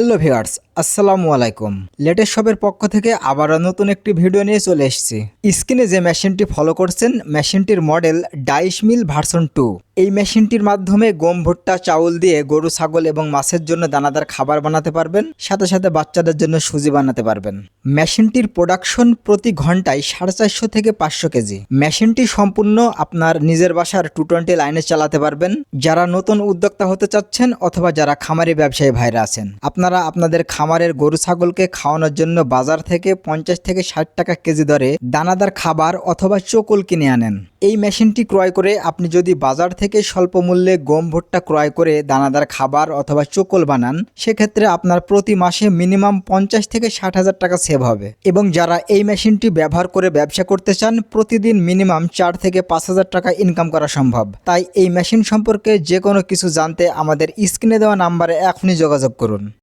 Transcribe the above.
Hello viewers আসসালামু আলাইকুম। Latest শপের পক্ষ থেকে আবারও নতুন একটি ভিডিও নিয়ে চলে এসেছি। স্ক্রিনে যে মেশিনটি ফলো করছেন, মেশিনটির মডেল ডাইশ মিল ভার্সন টু। এই মেশিনটির মাধ্যমে গম, ভুট্টা, চাউল দিয়ে গরু, ছাগল এবং মাছের জন্য দানাদার খাবার বানাতে পারবেন, সাথে সাথে বাচ্চাদের জন্য সুজি বানাতে পারবেন। মেশিনটির প্রোডাকশন প্রতি ঘন্টায় সাড়ে চারশো থেকে পাঁচশো কেজি। মেশিনটি সম্পূর্ণ আপনার নিজের বাসার টু টোয়েন্টি লাইনে চালাতে পারবেন। যারা নতুন উদ্যোক্তা হতে চাচ্ছেন অথবা যারা খামারি ব্যবসায়ী ভাইরা আছেন, আপনারা আপনাদের খামারের গরু ছাগলকে খাওয়ানোর জন্য বাজার থেকে পঞ্চাশ থেকে ষাট টাকা কেজি দরে দানাদার খাবার অথবা চকুল কিনে আনেন। এই মেশিনটি ক্রয় করে আপনি যদি বাজার থেকে স্বল্প মূল্যে গম ভুট্টা ক্রয় করে দানাদার খাবার অথবা চোকল বানান, সেক্ষেত্রে আপনার প্রতি মাসে মিনিমাম পঞ্চাশ থেকে ষাট হাজার টাকা সেভ হবে। এবং যারা এই মেশিনটি ব্যবহার করে ব্যবসা করতে চান, প্রতিদিন মিনিমাম চার থেকে পাঁচ হাজার টাকা ইনকাম করা সম্ভব। তাই এই মেশিন সম্পর্কে যে কোনো কিছু জানতে আমাদের স্ক্রিনে দেওয়া নাম্বারে এখনই যোগাযোগ করুন।